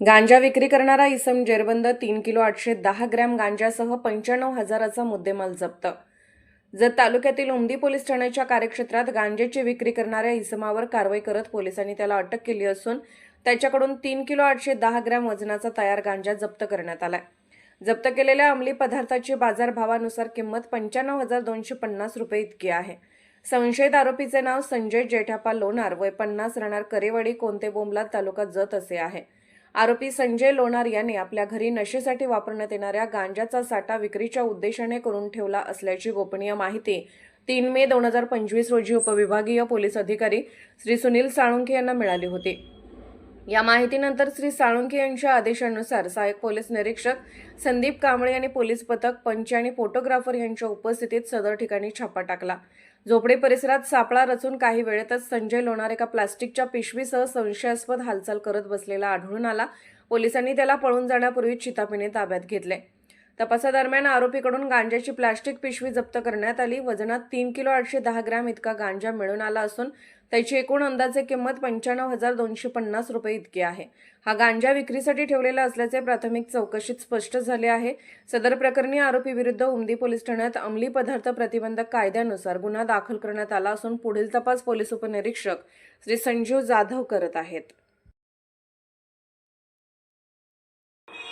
गांजा विक्री करणारा इसम जेरबंद तीन किलो आठशे दहा ग्रॅम गांजासह पंच्याण्णव हजाराचा मुद्देमाल जप्त. जत तालुक्यातील उमदी पोलीस ठाण्याच्या कार्यक्षेत्रात गांजेची विक्री करणाऱ्या इसमावर कारवाई करत पोलिसांनी त्याला अटक केली असून त्याच्याकडून तीन किलो आठशे दहा ग्रॅम वजनाचा तयार गांजा जप्त करण्यात आलाय. जप्त केलेल्या अंमली पदार्थाची बाजारभावानुसार किंमत पंच्याण्णव हजार दोनशे पन्नास रुपये इतकी आहे. संशयित आरोपीचे नाव संजय जेठापा लोणार वय पन्नास राहणार करेवाडी कोणते बोंबला तालुका जत असे आहे. आरोपी संजय लोणार यांनी आपल्या घरी नशेसाठी वापरण्यात येणाऱ्या गांजाचा साठा विक्रीच्या उद्देशाने करून ठेवला असल्याची गोपनीय माहिती तीन मे दोन हजार पंचवीस रोजी उपविभागीय पोलीस अधिकारी श्री सुनील साळुंखे यांना मिळाली होती. या माहितीनंतर श्री साळुंखे यांच्या आदेशानुसार सहाय्यक पोलीस निरीक्षक संदीप कांबळे यांनी पोलीस पथक पंच आणि फोटोग्राफर यांच्या उपस्थितीत सदर ठिकाणी छापा टाकला. झोपडी परिसरात सापळा रचून काही वेळेतच संजय लोणार एका प्लास्टिकच्या पिशवीसह संशयास्पद हालचाल करत बसलेला आढळून आला. पोलिसांनी त्याला पळून जाण्यापूर्वी चितापीने ताब्यात घेतले. तपासादरम्यान आरोपीकडून गांजाची प्लास्टिक पिशवी जप्त करण्यात आली. वजनात तीन किलो आठशे दहा ग्रॅम इतका गांजा मिळून आला असून त्याची एकूण अंदाजे किंमत पंच्याण्णव हजार दोनशे पन्नास रुपये इतकी आहे. हा गांजा विक्रीसाठी ठेवलेला असल्याचे प्राथमिक चौकशीत स्पष्ट झाले आहे. सदर प्रकरणी आरोपी विरुद्ध उमदी पोलीस ठाण्यात अंमली पदार्थ प्रतिबंधक कायद्यानुसार गुन्हा दाखल करण्यात आला असून पुढील तपास पोलीस उपनिरीक्षक श्री संजीव जाधव करत आहेत.